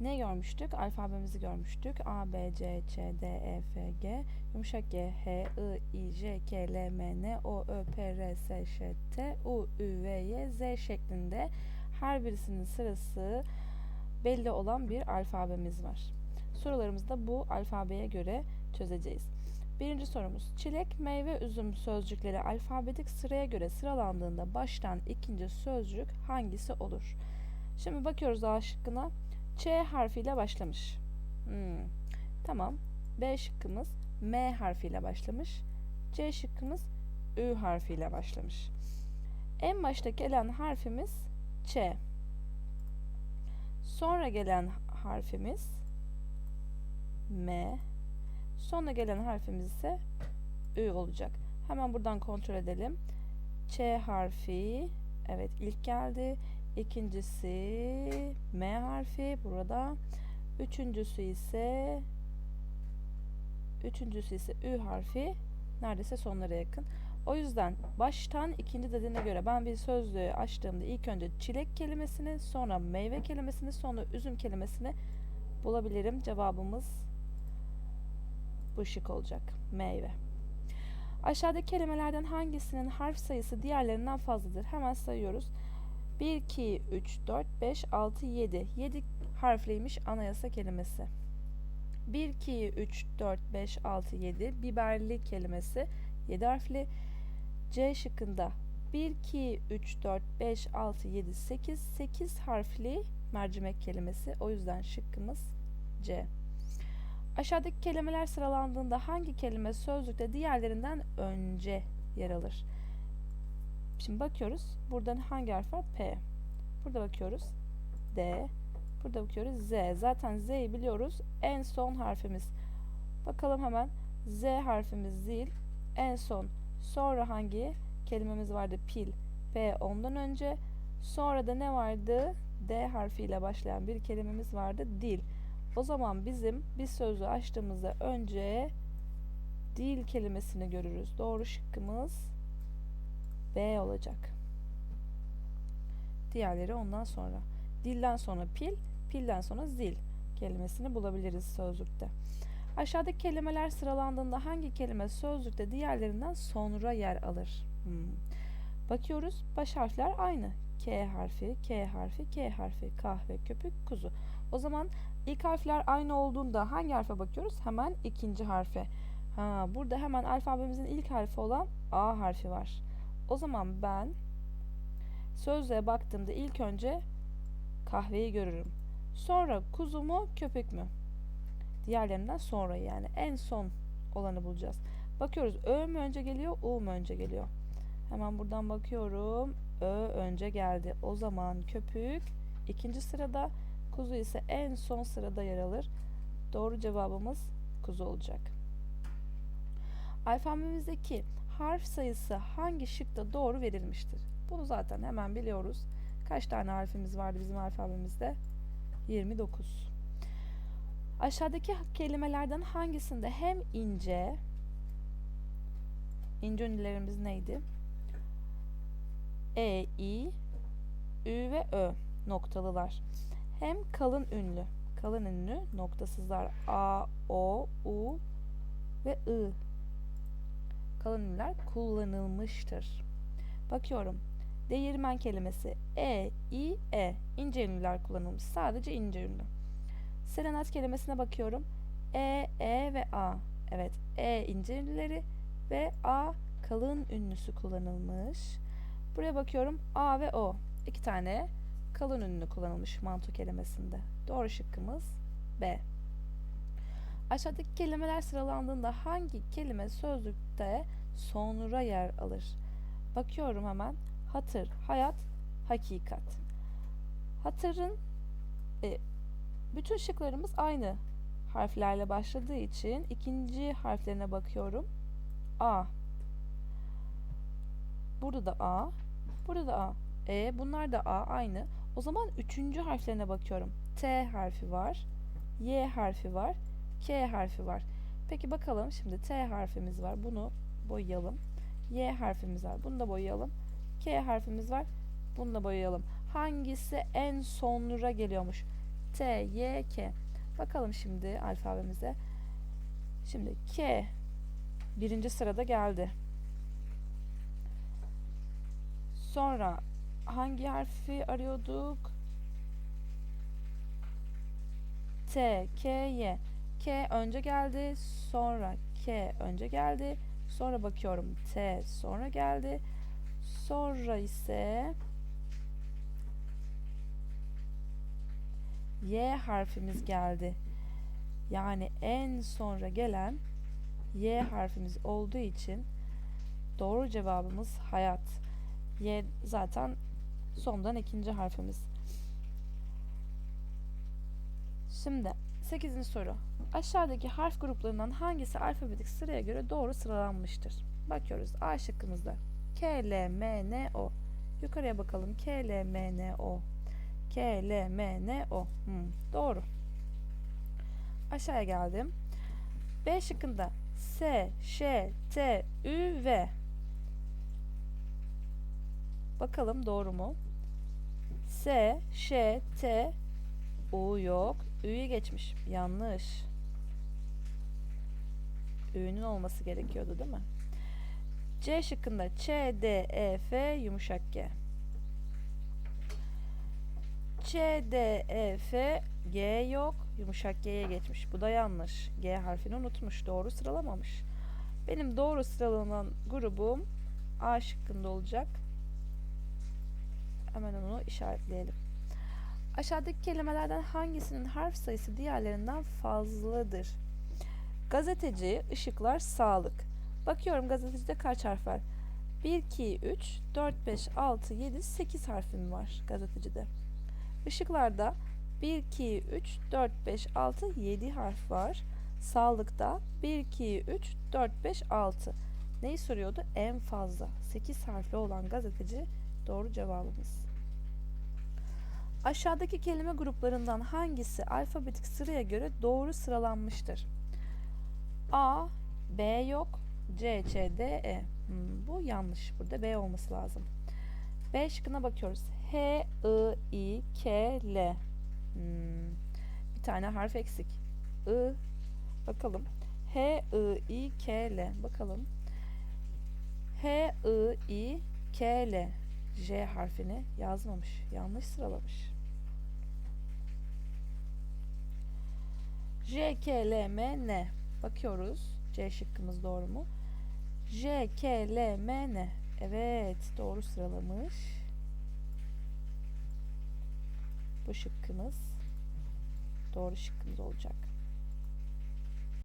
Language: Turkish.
ne görmüştük? Alfabemizi görmüştük. A, B, C, Ç, D, E, F, G, yumuşak G, H, I, I, J, K, L, M, N, O, Ö, P, R, S, Ş, T, U, Ü, V, Y, Z şeklinde her birisinin sırası belli olan bir alfabemiz var. Sorularımızı da bu alfabeye göre çözeceğiz. Birinci sorumuz. Çilek, meyve, üzüm sözcükleri alfabetik sıraya göre sıralandığında baştan ikinci sözcük hangisi olur? Şimdi bakıyoruz A şıkkına. Ç harfiyle başlamış. Hmm, Tamam. B şıkkımız M harfiyle başlamış. C şıkkımız Ü harfiyle başlamış. En başta gelen harfimiz Ç. Sonra gelen harfimiz M. Sonra gelen harfimiz ise Ü olacak. Hemen buradan kontrol edelim. Ç harfi evet ilk geldi. İkincisi M harfi burada. Üçüncüsü ise üçüncüsü ise Ü harfi neredeyse sonlara yakın. O yüzden baştan ikinci dediğine göre ben bir sözlüğü açtığımda ilk önce çilek kelimesini, sonra meyve kelimesini, sonra üzüm kelimesini bulabilirim. Cevabımız bu şık olacak. Meyve. Aşağıdaki kelimelerden hangisinin harf sayısı diğerlerinden fazladır? Hemen sayıyoruz. 1, 2, 3, 4, 5, 6, 7. 7 harfliymiş anayasa kelimesi. 1, 2, 3, 4, 5, 6, 7. Biberli kelimesi 7 harfli. C şıkkında 1, 2, 3, 4, 5, 6, 7, 8. 8 harfli mercimek kelimesi. O yüzden şıkkımız C. Aşağıdaki kelimeler sıralandığında hangi kelime sözlükte diğerlerinden önce yer alır? Şimdi bakıyoruz. Buradan hangi harf var? P. Burada bakıyoruz. D. Burada bakıyoruz. Z. Zaten Z'yi biliyoruz. En son harfimiz. Bakalım hemen. Z harfimiz değil. En son. Sonra hangi kelimemiz vardı? Pil. P ondan önce. Sonra da ne vardı? D harfiyle başlayan bir kelimemiz vardı. Dil. O zaman bizim bir sözü açtığımızda önce dil kelimesini görürüz. Doğru şıkkımız B olacak. Diğerleri ondan sonra. Dilden sonra pil, pilden sonra zil kelimesini bulabiliriz sözlükte. Aşağıdaki kelimeler sıralandığında hangi kelime sözlükte diğerlerinden sonra yer alır? Hmm. Bakıyoruz baş harfler aynı. K harfi, K harfi, K harfi, kahve, köpük, kuzu. O zaman ilk harfler aynı olduğunda hangi harfe bakıyoruz? Hemen ikinci harfe. Ha, burada hemen alfabemizin ilk harfi olan A harfi var. O zaman ben sözlüğe baktığımda ilk önce kahveyi görürüm. Sonra kuzu mu köpek mü? Diğerlerinden sonra yani en son olanı bulacağız. Bakıyoruz Ö mü önce geliyor U mu önce geliyor? Hemen buradan bakıyorum. Ö önce geldi. O zaman köpük ikinci sırada kuzu ise en son sırada yer alır. Doğru cevabımız kuzu olacak. Alfabemizdeki harf sayısı hangi şıkta doğru verilmiştir? Bunu zaten hemen biliyoruz. Kaç tane harfimiz vardı bizim alfabemizde? 29. Aşağıdaki kelimelerden hangisinde hem ince ince ünlülerimiz neydi? E, I, Ü ve Ö noktalılar. Hem kalın ünlü, kalın ünlü noktasızlar A, O, U ve I kalın ünlüler kullanılmıştır. Bakıyorum. Değirmen kelimesi E, I, E ince ünlüler kullanılmış. Sadece ince ünlü. Serenat kelimesine bakıyorum. E, E ve A. Evet, E ince ünlüleri ve A kalın ünlüsü kullanılmış. Buraya bakıyorum. A ve O. iki tane kalın ünlü kullanılmış manto kelimesinde. Doğru şıkkımız B. Aşağıdaki kelimeler sıralandığında hangi kelime sözlükte sonra yer alır? Bakıyorum hemen. Hatır, hayat, hakikat. Hatırın e, bütün şıklarımız aynı harflerle başladığı için ikinci harflerine bakıyorum. A. Burada da A. Burada da A. E bunlar da A aynı. O zaman üçüncü harflerine bakıyorum. T harfi var. Y harfi var. K harfi var. Peki bakalım şimdi T harfimiz var. Bunu boyayalım. Y harfimiz var. Bunu da boyayalım. K harfimiz var. Bunu da boyayalım. Hangisi en sonra geliyormuş? T, Y, K. Bakalım şimdi alfabemize. Şimdi K birinci sırada geldi. Sonra hangi harfi arıyorduk? T, K, Y. K önce geldi, sonra K önce geldi, sonra bakıyorum T sonra geldi, sonra ise Y harfimiz geldi. Yani en sonra gelen Y harfimiz olduğu için doğru cevabımız hayat. Y zaten sondan ikinci harfimiz. Şimdi 8. soru. Aşağıdaki harf gruplarından hangisi alfabetik sıraya göre doğru sıralanmıştır? Bakıyoruz. A şıkkımızda. K, L, M, N, O. Yukarıya bakalım. K, L, M, N, O. K, L, M, N, O. Hmm, doğru. Aşağıya geldim. B şıkkında S, Ş, T, Ü, V. Bakalım doğru mu? S, Ş, T, U yok. Ü'yü geçmiş. Yanlış. Ü'nün olması gerekiyordu değil mi? C şıkkında Ç, D, E, F yumuşak G. Ç, D, E, F G yok. Yumuşak G'ye geçmiş. Bu da yanlış. G harfini unutmuş. Doğru sıralamamış. Benim doğru sıralanan grubum A şıkkında olacak. Hemen onu işaretleyelim. Aşağıdaki kelimelerden hangisinin harf sayısı diğerlerinden fazladır? Gazeteci, ışıklar, sağlık. Bakıyorum gazetecide kaç harf var? 1, 2, 3, 4, 5, 6, 7, 8 harfim var gazetecide. Işıklarda 1, 2, 3, 4, 5, 6, 7 harf var. Sağlıkta 1, 2, 3, 4, 5, 6. Neyi soruyordu? En fazla. 8 harfli olan gazeteci doğru cevabımız. Aşağıdaki kelime gruplarından hangisi alfabetik sıraya göre doğru sıralanmıştır? A, B yok, C, Ç, D, E. Hmm, bu yanlış. Burada B olması lazım. B şıkkına bakıyoruz. H, I, I, K, L. Hmm, bir tane harf eksik. I. Bakalım. H, I, I, K, L. Bakalım. H, I, I, K, L. J harfini yazmamış. Yanlış sıralamış. J, K, L, M, N. Bakıyoruz. C şıkkımız doğru mu? J, K, L, M, N. Evet, doğru sıralamış. Bu şıkkımız doğru şıkkımız olacak.